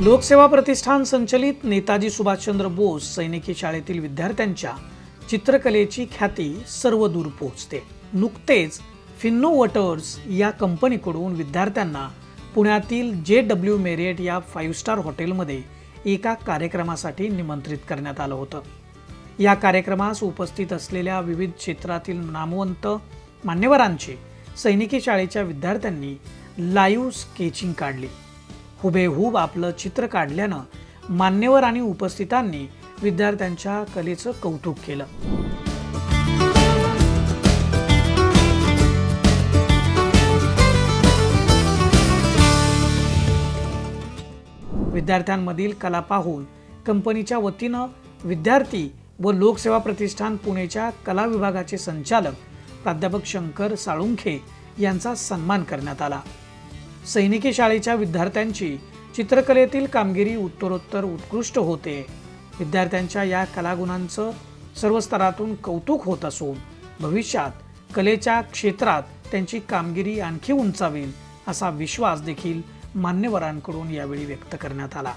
लोकसेवा प्रतिष्ठान संचलित नेताजी सुभाषचंद्र बोस सैनिकी शाळेतील विद्यार्थ्यांच्या चित्रकलेची ख्याती सर्वदूर पोहोचते. नुकतेच फिन्नो वॉटर्स या कंपनीकडून विद्यार्थ्यांना पुण्यातील जे डब्ल्यू मेरियट या फाईव्ह स्टार हॉटेलमध्ये एका कार्यक्रमासाठी निमंत्रित करण्यात आलं होतं. या कार्यक्रमास उपस्थित असलेल्या विविध क्षेत्रातील नामवंत मान्यवरांची सैनिकी शाळेच्या विद्यार्थ्यांनी लाईव्ह स्केचिंग काढली. हुबेहूब आपलं चित्र काढल्यानं मान्यवर आणि उपस्थितांनी विद्यार्थ्यांच्या कलेचं कौतुक केलं. विद्यार्थ्यांमधील कला पाहून कंपनीच्या वतीनं विद्यार्थी व लोकसेवा प्रतिष्ठान पुणेच्या कला विभागाचे संचालक प्राध्यापक शंकर साळुंखे यांचा सन्मान करण्यात आला. सैनिकी शाळेच्या विद्यार्थ्यांची चित्रकलेतील कामगिरी उत्तरोत्तर उत्कृष्ट होते. विद्यार्थ्यांच्या या कलागुणांचं सर्व स्तरातून कौतुक होत असून भविष्यात कलेच्या क्षेत्रात त्यांची कामगिरी आणखी उंचावेल असा विश्वास देखील मान्यवरांकडून यावेळी व्यक्त करण्यात आला.